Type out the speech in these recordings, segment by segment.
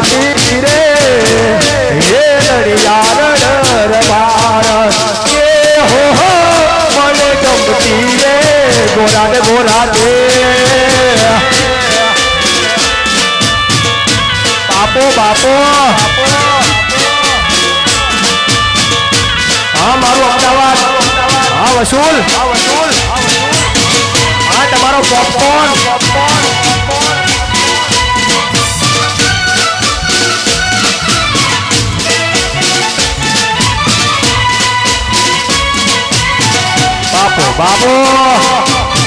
કાઢતી રે હે નડિયાર રબાર એ હો હો મને ગમતી રે બાપો બાપો હા મારું અમદાવાદ હા વસૂલ હા તમારો પોપકોર્ન બાપો બાપો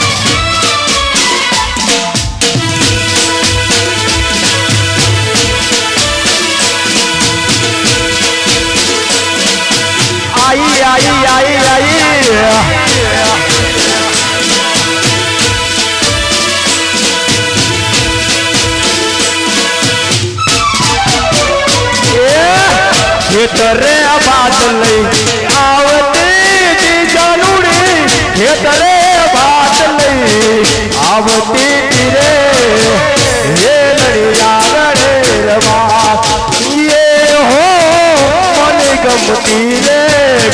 આઈ આઈ આઈ આઈ ખેતરે ભાત લઈ આવતી રે હે લડિયા રે રવા યે હો મને ગમતી રે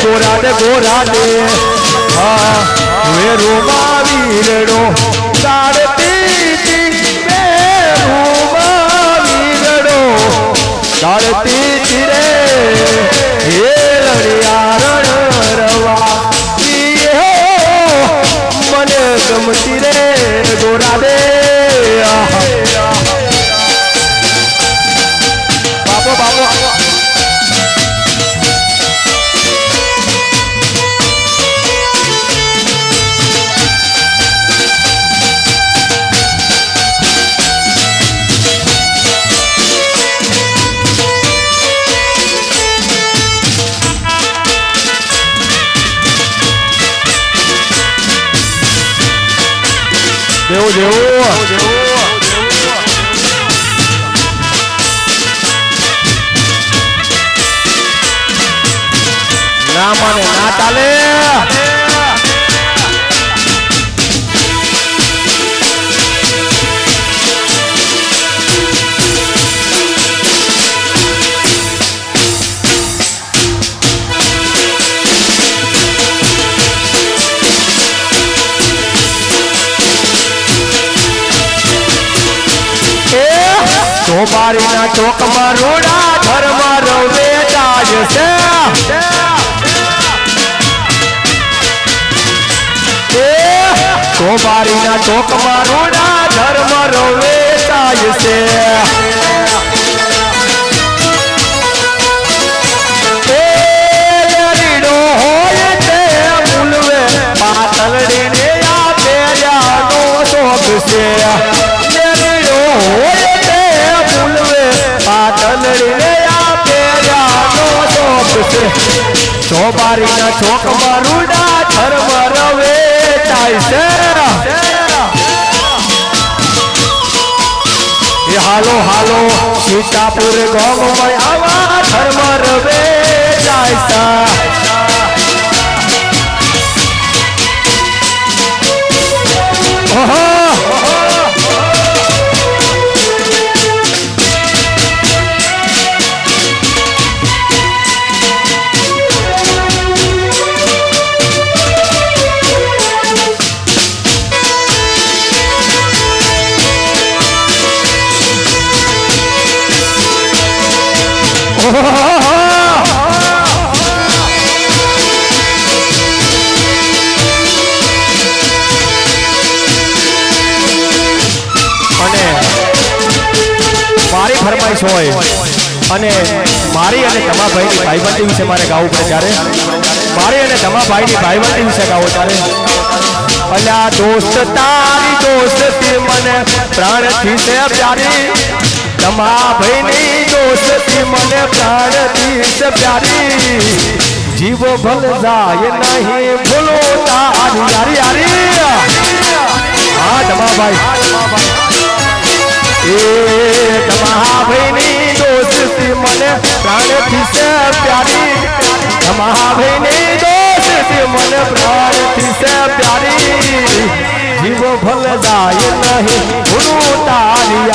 ગોરા ને ગોરા ને હા વે રોમા વીરડો કાઢતી તી દેવું જેવું ના મને ના ચાલે. ચોબારીના ચોકમાં રોડા ઘરમાં રવે તાજ છે એ ચોબારીના ચોકમાં રોડા ઘરમાં રવે તાજ છે એ ચોબારીના ચોક મારુડા ધર્મ રવે છે. હાલો હાલો સીતાપુર ગામમાં આવા ધર્મ રવે જાય અને મારી ફરમાઈશ હોય અને મારી અને તમા ભાઈની ભાઈબંધી વિશે મારે ગાવું પડે ત્યારે. મારી અને તમા ભાઈની ભાઈબંધી વિશે ગાવો ત્યારે. અલ્યા દોસ્ત, તારી દોસ્તી મને પ્રાણથી છે પ્યારી. તમારા ભાઈની દોસ્તી મને પ્રાણથી છે પ્યારી જીવ ભલ જાય નહીં ભૂલો તારી યારી યારી હા તમારા ભાઈ એ તમારા ભાઈની દોસ્તી મને પ્રાણથી છે પ્યારી તમારા ભાઈની દોસ્તી મને પ્રાણથી જીવ ભલ જાય નહીં ગુરુ તારી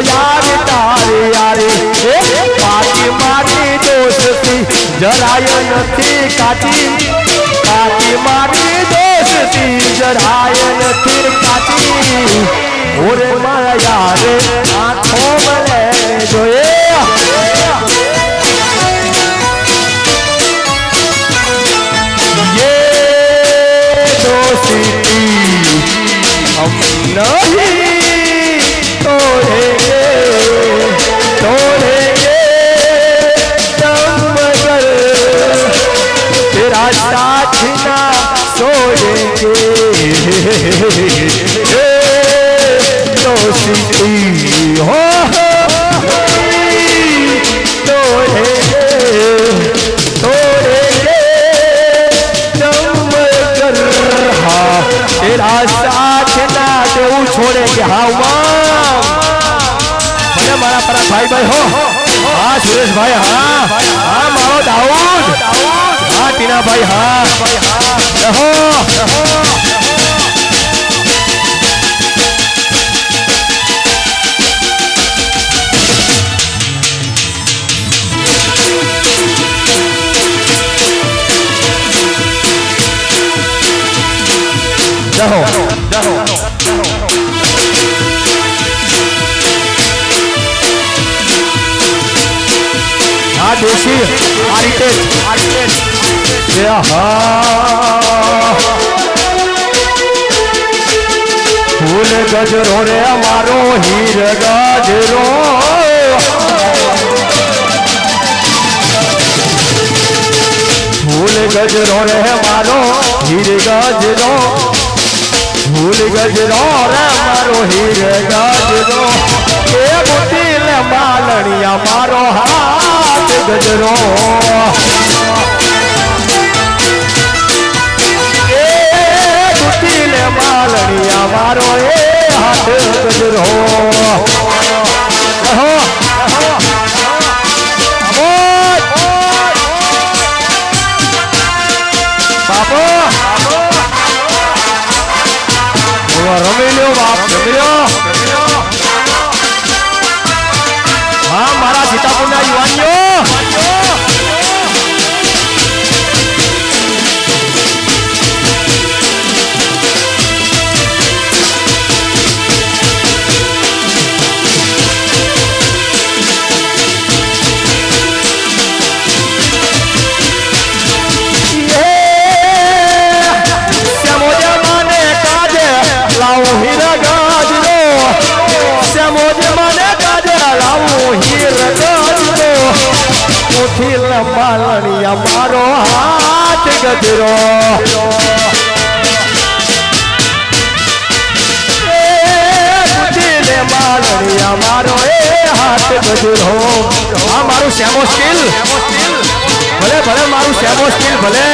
હો તો યાર તારે યારે એ પાકી મારી દોસ્તી જરાય નથી કાચી કાચી મારી દોસ્તી જરાય નથી કાચી ઓરે મારા યારે આંખો મળે જોઈએ ये दोस्ती हम नहीं दोस्ती हो तोरे तोरे कर हाँ तेरा साथ ना देऊ छोड़े के हाँ भले मारा परा भाई भाई हो हाँ सुरेश भाई हाँ हाँ मारो दाऊद हाँ टीना भाई हाँ रहो रहो દેશી આ દેશી જ, આ રીતે જ. જે હા ફૂલ ગજરો રે અમારો હીર ગજરો ફૂલ ગજરો રે મારો હીર ગજરો ફૂલ ગજરો રે મારો હીર ગજરો એ બુદ્ધિલ માલણિયા મારો હાથ ગજરો. એ બુદ્ધિલ માલણિયા મારો એ હાથ ગજરો. મુઠી લંબાલણિયા મારો હાથ ગજરો. એ મારો એ હાથ ગજરો. આ મારું શ્યામો સ્કિલ ભલે ભલે, મારું શ્યામો સ્કિલ ભલે.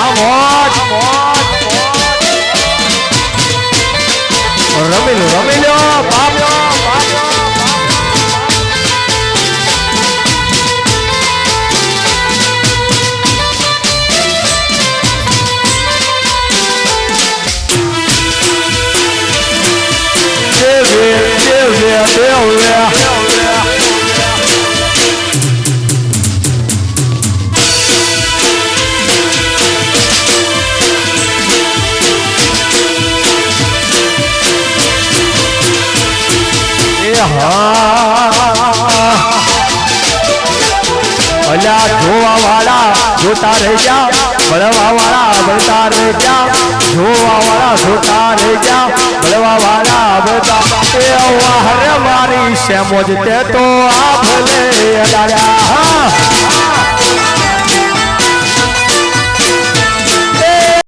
આ મોજ. રમી લો રમી લો જોતા રહી જા મળવા વાળા મળતા રહી જા જોવા વાળા જોતા રહી જા મળવા વાળા મળતા એ વાહર મારી શેમોજ તે તો આ ભલે અડાડ્યા હા